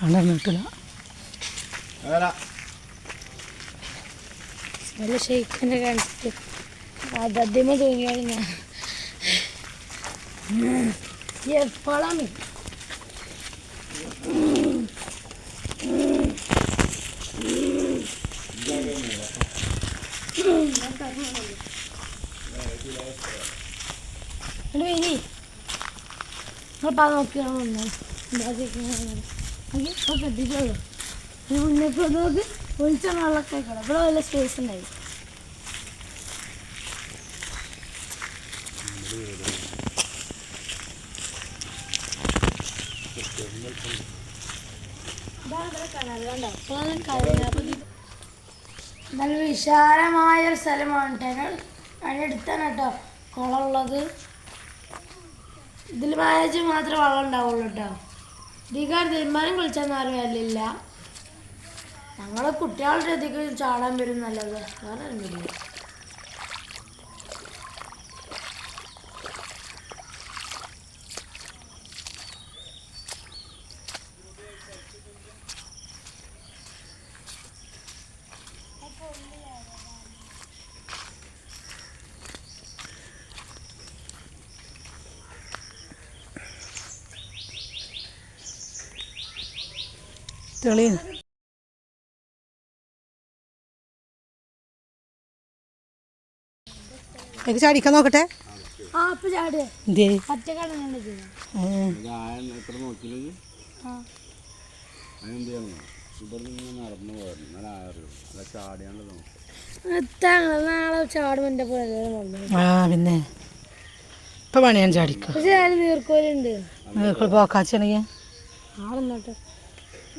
അവിടെ നിൽക്കില്ല നല്ല ഷെയ്ക്കിനെ കാണിച്ചിട്ട് അതദ്യമ തൂങ്ങിയാണ് ഞാൻ എപ്പോഴാണ് ഇനി നിങ്ങളിപ്പോൾ നോക്കിയാണ് വന്നത് കെട്ടിട്ടുള്ളൂ മുന്നേക്ക് നോക്ക് ഒളിച്ചാണ് വെള്ളമൊക്കെ ആയിക്കോട്ടെ ഇവിടെ വല്ല സ്പേസ് ഉണ്ടായി നല്ല വിശാലമായ ഒരു സ്ഥലമാണ് കേട്ടോ അതിനടുത്താണ് കേട്ടോ കുളമുള്ളത് ഇതിൽ മാനേജ് മാത്രമേ വെള്ളം ഉണ്ടാവുള്ളൂ കേട്ടോ ഇതിക്കാർ തീരുമാനം കുളിച്ചെന്ന് ആരും വരില്ല ഞങ്ങൾ കുട്ടികളുടെ അടുത്തേക്ക് ചാടാൻ വരും നല്ലത്. വേറെ ഒന്നുമില്ല തെളി എനിക്ക് ചാടിക്കാൻ നോക്കട്ടെ ആ അപ്പൊ ചാടുക എന്തേ ഒറ്റക്കാണ് ഞാൻ ചെയ്യുന്നത് എത്ര നോക്കിയില്ലെങ്കിൽ ആ അതിനെന്ത് ചെയ്യണം ഇവിടെ നിന്ന് നടന്നു പോയിരുന്നു എന്നാൽ ആറ് അല്ല ചാടിയാണ്ട് നോക്കും എത്താണ് നാളെ ചാടും എന്റെ എനിക്ക് ചാടിക്കാൻ നോക്കട്ടെ പിന്നെ. ഇപ്പൊ പണിയാൻ ചാടിക്കോ? പോക്കാച്ചാണെങ്കിൽ ആളെന്നോട്ടെ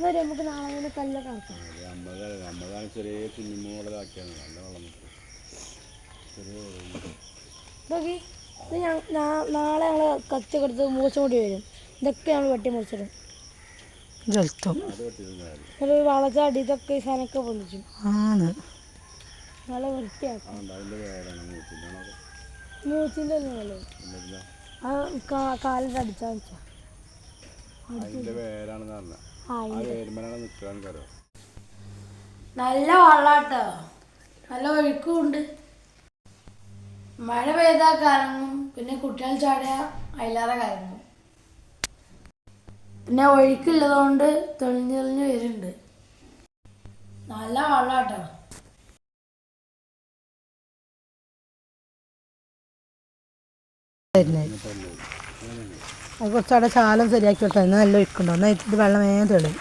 വരെ നമുക്ക് നാളെ കല്ലൊക്കെ ആക്കാം അമ്മകൾ അമ്മതാണ് ചെറിയ കുഞ്ഞുമോളതാക്കിയാണ് നല്ല വെള്ളം. നോക്കി ഇത് ഞാൻ നാളെ ഞങ്ങൾ കത്തി കൊടുത്ത് മൂച്ച കൂടി വരും. ഇതൊക്കെ ഞങ്ങൾ വെട്ടി മുറിച്ചിടും. ജലത്തും ഒരു വളച്ചാടി ഇതൊക്കെ ഈ സാധനമൊക്കെ പൊളിച്ചു ആണ്. നല്ല വൃത്തിയാക്കും. മൂച്ചിന്റെ ആ കാലിട്ട് അടിച്ചാൽ വെച്ചാ. വേരാണെന്ന് ആ വേരുമ്പോഴാണ് നിൽക്കാൻ നല്ല വെള്ളാട്ടോ. നല്ല ഒഴുക്കും ഉണ്ട്. മഴ പെയ്താൽ കറങ്ങും. പിന്നെ കുട്ടികൾ ചാടിയ അതിലേറെ കറങ്ങും. പിന്നെ ഒഴുക്കുള്ളതുകൊണ്ട് തെളിഞ്ഞു തെളിഞ്ഞു വരുന്നുണ്ട്. നല്ല വെള്ളാട്ടോ. അത് കുറച്ചവിടെ ചാലം ശരിയാക്കി വിട്ടോ എന്നാൽ നല്ല ഒഴുക്കുണ്ടോ. എന്നാൽ ഇത് വെള്ളം വേഗം തെളിയും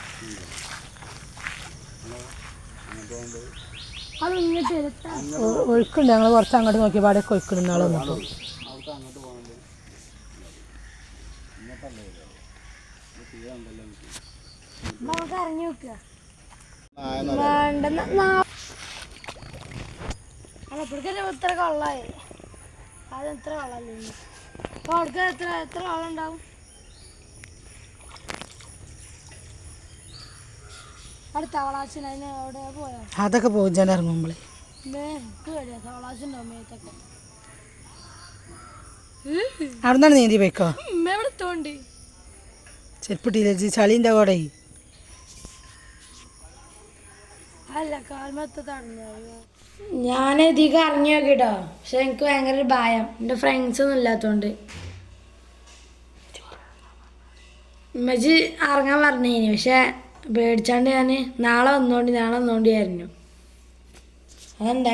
ഒഴുക്കുണ്ട്. ഞങ്ങൾ കുറച്ച് അങ്ങോട്ട് നോക്കിയപ്പോൾ അവിടെ ഒഴുക്കുണ്ട് നാളെ അപ്പോഴേക്കും ഇത്ര കൊള്ളായി. അത് എത്ര കള്ളല്ലേ അപ്പോൾ അവിടേക്ക് എത്ര എത്ര ആളുണ്ടാവും? അവിടെ തവളാച്ചിന് അതിന് അവിടെ പോയാ? അതൊക്കെ പോകും ചേട്ടൻ ഇറങ്ങുമ്പോൾ അവിടുന്നാണ് നീന്തി പോയിക്കോ? ഉമ്മ ചളിന്റെ തോണ്ടി ചെരുപ്പിട്ടില്ല ചളീന്റെ കൂടെ. അല്ല കാൽമത്തെ ഞാൻ ഇതിക്ക് ഇറങ്ങി നോക്കിട്ടോ. പക്ഷെ എനിക്ക് ഭയങ്കര ഒരു ഭയം. എന്റെ ഫ്രണ്ട്സ് ഒന്നും ഇല്ലാത്തോണ്ട്. ഉമ്മച്ചി ഇറങ്ങാൻ പറഞ്ഞേനി. പക്ഷെ പേടിച്ചാണ്ട് ഞാൻ നാളെ വന്നോണ്ട് നാളെ വന്നോണ്ട് ആയിരുന്നു. അതെന്താ?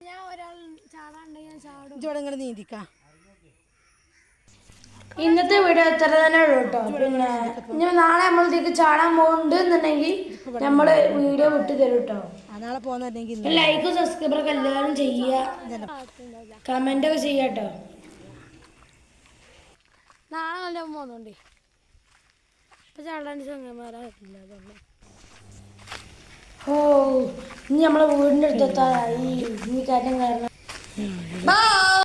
ഞാൻ ഒരാൾ ചാടാണ്ടെങ്കിൽ ഞാൻ ചാടും. നീന്തിക്കാം നീന്തിക്കാ. ഇന്നത്തെ വീഡിയോ ഇത്ര തന്നെ ഉള്ളൂ കേട്ടോ. പിന്നെ ഇനി നാളെ നമ്മൾ ഇതിലേക്ക് ചാടാൻ പോകുന്നുണ്ട് എന്നുണ്ടെങ്കിൽ നമ്മൾ വീഡിയോ വിട്ട് തരും കേട്ടോ. ആ നാളെ പോകുന്നുണ്ടെങ്കിൽ ലൈക്കും സബ്സ്ക്രൈബറൊക്കെ എല്ലാവരും ചെയ്യുക. കമന്റ് ഒക്കെ ചെയ്യുക കേട്ടോ. നാളെ നല്ല പോകുന്നുണ്ട്. ഇപ്പൊ ചാടാൻ ഓ ഇനി നമ്മളെ വീടിന്റെ അടുത്തെത്താറായി ഈ കാര്യം കാരണം